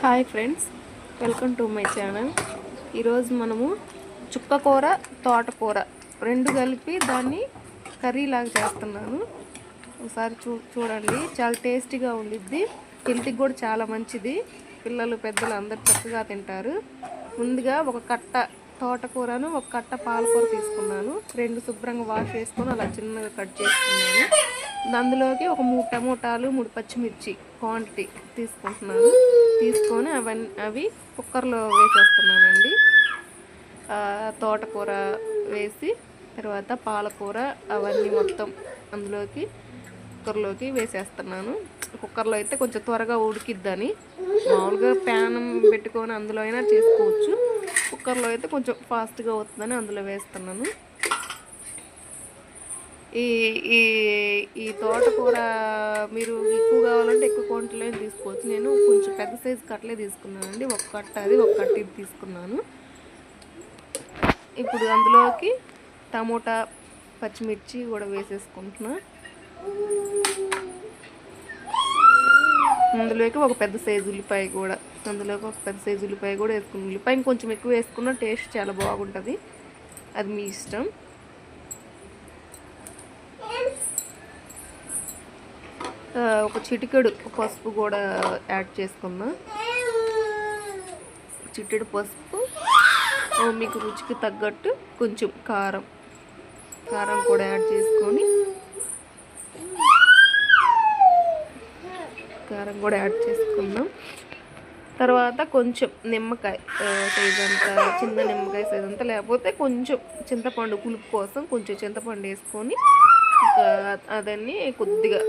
Hi friends welcome to my channel. ఈరోజు మనము చుక్కకూర తోటకూర రెండు కలిపి దాన్ని కర్రీ లాగా చేస్తున్నాను. ఒకసారి చూ చూడండి చాలా టేస్టీగా ఉండిద్ది. హెల్త్కి కూడా చాలా మంచిది. పిల్లలు పెద్దలు అందరు చక్కగా తింటారు. ముందుగా ఒక కట్ట తోటకూరను ఒక కట్ట పాలకూర తీసుకున్నాను. రెండు శుభ్రంగా వాష్ చేసుకొని అలా చిన్నగా కట్ చేసుకున్నాను. అందులోకి ఒక మూడు టమోటాలు మూడు పచ్చిమిర్చి క్వాంటిటీ తీసుకుంటున్నాను. అవన్నీ అవి కుక్కర్లో వేసేస్తున్నానండి. తోటకూర వేసి తర్వాత పాలకూర అవన్నీ మొత్తం అందులోకి కుక్కర్లోకి వేసేస్తున్నాను. కుక్కర్లో అయితే కొంచెం త్వరగా ఉడికిద్దని మామూలుగా ప్యాన్ పెట్టుకొని అందులో అయినా చేసుకోవచ్చు. కుక్కర్లో అయితే కొంచెం ఫాస్ట్గా అవుతుందని అందులో వేస్తున్నాను. ఈ ఈ ఈ తోటకూర మీరు ఎక్కువ కావాలంటే ఎక్కువ క్వాంటిటీలో తీసుకోవచ్చు. నేను కొంచెం పెద్ద సైజు కట్టలే తీసుకున్నానండి. ఒక కట్ట అది ఒక కట్ట ఇది తీసుకున్నాను. ఇప్పుడు అందులోకి టమోటా పచ్చిమిర్చి కూడా వేసేసుకుంటున్నా. అందులోకి ఒక పెద్ద సైజు ఉల్లిపాయ కూడా అందులోకి ఒక పెద్ద సైజు ఉల్లిపాయ కూడా వేసుకున్నాను. ఉల్లిపాయ కొంచెం ఎక్కువ వేసుకున్న టేస్ట్ చాలా బాగుంటుంది. అది మీ ఇష్టం. ఒక చిటికెడు పసుపు కూడా యాడ్ చేసుకున్నా. చిటికెడు పసుపు. మీకు రుచికి తగ్గట్టు కొంచెం కారం. కారం కూడా యాడ్ చేసుకొని. కారం కూడా యాడ్ చేసుకున్నాం. తర్వాత కొంచెం నిమ్మకాయ సైజ్ అంతా చిన్న నిమ్మకాయ సైజ్ అంతా లేకపోతే కొంచెం చింతపండు పులుపు కోసం కొంచెం చింతపండు వేసుకొని అదన్నీ కొద్దిగా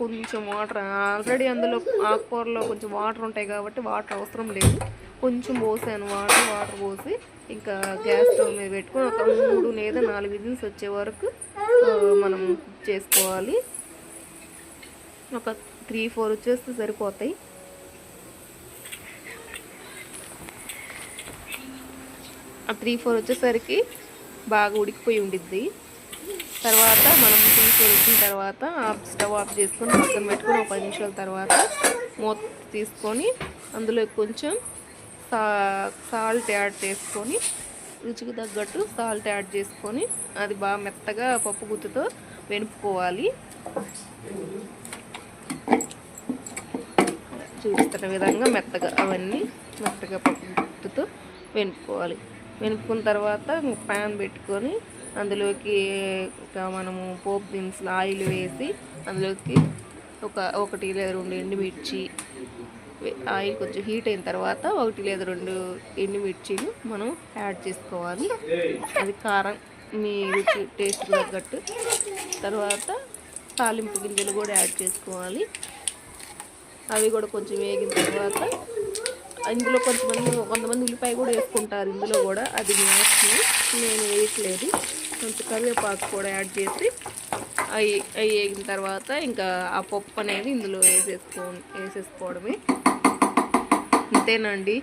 కొంచెం వాటర్ ఆల్రెడీ అందులో ఆకుకూరలో కొంచెం వాటర్ ఉంటాయి కాబట్టి వాటర్ అవసరం లేదు. కొంచెం పోసాను వాటర్ వాటర్ పోసి ఇంకా గ్యాస్ స్టవ్ మీద పెట్టుకొని ఒక మూడు లేదా నాలుగు విజిల్స్ వచ్చే వరకు మనం కుక్ చేసుకోవాలి. ఒక త్రీ ఫోర్ వచ్చేస్తే సరిపోతాయి. ఆ త్రీ ఫోర్ వచ్చేసరికి బాగా ఉడికిపోయి ఉండిద్ది. తర్వాత మనం త్రీ ఫోర్ వచ్చిన తర్వాత ఆఫ్ స్టవ్ ఆఫ్ చేసుకొని పక్కన పెట్టుకొని ఒక పది నిమిషాల తర్వాత మూత తీసుకొని అందులో కొంచెం సా సాల్ట్ యాడ్ చేసుకొని రుచికి తగ్గట్టు సాల్ట్ యాడ్ చేసుకొని అది బాగా మెత్తగా పప్పు గుత్తుతో వెనుపుకోవాలి చూపిస్తున్న విధంగా మెత్తగా అవన్నీ మెత్తగా పప్పు గుత్తుతో వెనుపుకోవాలి వెనుపుకున్న తర్వాత ప్యాన్ పెట్టుకొని అందులోకి ఒక మనము పోపు దినుసులు ఆయిల్ వేసి అందులోకి ఒక ఒకటి లేదా రెండు ఎండుమిర్చి ఆయిల్ కొంచెం హీట్ అయిన తర్వాత ఒకటి లేదా రెండు ఎండుమిర్చిలు మనం యాడ్ చేసుకోవాలి. అది కారం మీ రుచి టేస్ట్ తగ్గట్టు. తర్వాత తాలింపు గింజలు కూడా యాడ్ చేసుకోవాలి. అవి కూడా కొంచెం వేగిన తర్వాత ఇందులో కొంతమంది కొంతమంది ఉల్లిపాయ కూడా వేసుకుంటారు. ఇందులో కూడా అది మ్యాక్సిమం నేను వేయట్లేదు. కొంచెం కరివేపాకు కూడా యాడ్ చేసి అవి అవి వేగిన తర్వాత ఇంకా ఆ పప్పు అనేది ఇందులో వేసేసుకో వేసేసుకోవడమే. అంతేనండి.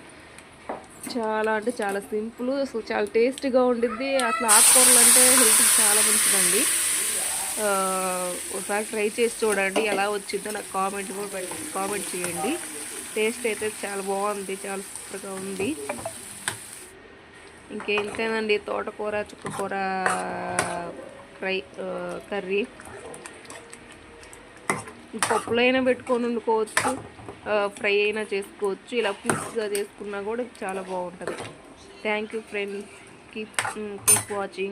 చాలా అంటే చాలా సింపుల్ అసలు చాలా టేస్టీగా ఉండిద్ది. అసలు ఆకుకూరలు అంటే హెల్త్కి చాలా మంచిదండి. ఒకసారి ట్రై చేసి చూడండి ఎలా వచ్చిందో నాకు కామెంట్ కూడా కామెంట్ చేయండి. టేస్ట్ అయితే చాలా బాగుంది చాలా సూపర్గా ఉంది. ఇంకేంటేనండి తోటకూర చుక్కకూర ఫ్రై కర్రీ. పప్పులో అయినా పెట్టుకొని వండుకోవచ్చు. ఫ్రై అయినా చేసుకోవచ్చు. ఇలా పులుసుగా చేసుకున్నా కూడా చాలా బాగుంటుంది. Thank you friends keep keep watching